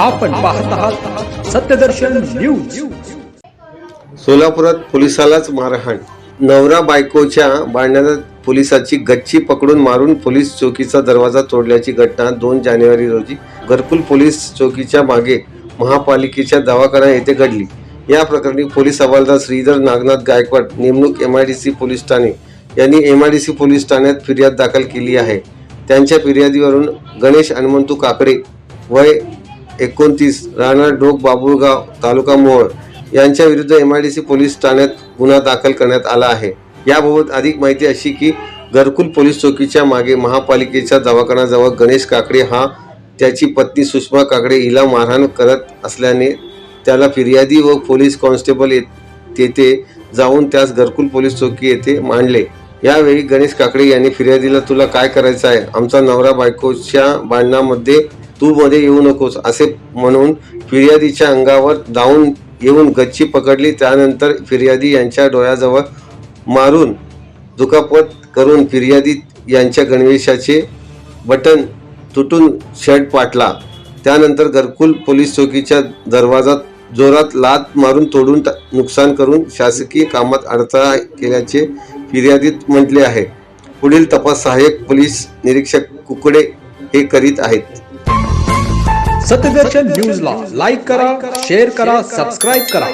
आपण पाहत आहात सत्यदर्शन न्यूज. सोलापुरात पोलिसालाच मारहाण. नवरा बायकोच्या भांडणात पोलिसाची गच्ची पकडून मारून पोलीस चौकीचा दरवाजा तोडल्याची घटना दोन जानेवारी रोजी घरकुल पोलीस चौकीच्या मागे महापालिकेच्या दवाखाना येथे घडली. या प्रकरणी पोलीस हवालदार श्रीधर नागनाथ गायकवाड नेमणूक M I D C police Thane यांनी M I D C police ठाण्यात फिर्याद दाखल केली आहे. त्यांच्या फिर्यादीवरून गणेश हनुमंतू काकडे वय एकोणतीस राहणार ढोक बाबुळगाव तालुका मोहोळ यांच्या विरुद्ध M I D C police ठाण्यात गुन्हा दाखल करण्यात आला आहे. याबाबत अधिक माहिती अशी की घरकुल पोलीस चौकीच्या मागे महापालिकेच्या दवाखान्याजवळ गणेश काकडे हा त्याची पत्नी सुषमा काकडे हिला मारहाण करत असल्याने त्याला फिर्यादी व पोलीस कॉन्स्टेबल तेथे जाऊन त्यास घरकुल पोलीस चौकी येथे मांडले. यावेळी गणेश काकडे यांनी फिर्यादीला तुला काय करायचं आहे? आमचा नवरा बायकोच्या भांडणामध्ये तू मध्ये येऊ नकोस असे म्हणून फिर्यादीच्या अंगावर धावून येऊन गच्ची पकडली. त्यानंतर फिर्यादी यांच्या डोळ्याजवळ मारून दुखापत करून फिर्यादी यांच्या गणवेशाचे बटन तुटून शर्ट पाटला. त्यानंतर घरकुल पोलीस चौकीच्या दरवाजात जोरात लात मारून तोडून नुकसान करून शासकीय कामात अडथळा केल्याचे फिर्यादीत म्हटले आहे. पुढील तपास सहाय्यक पोलीस निरीक्षक कुकडे हे करीत आहेत. सत्यदर्शन न्यूजला लाईक करा शेअर करा. सबस्क्राईब करा.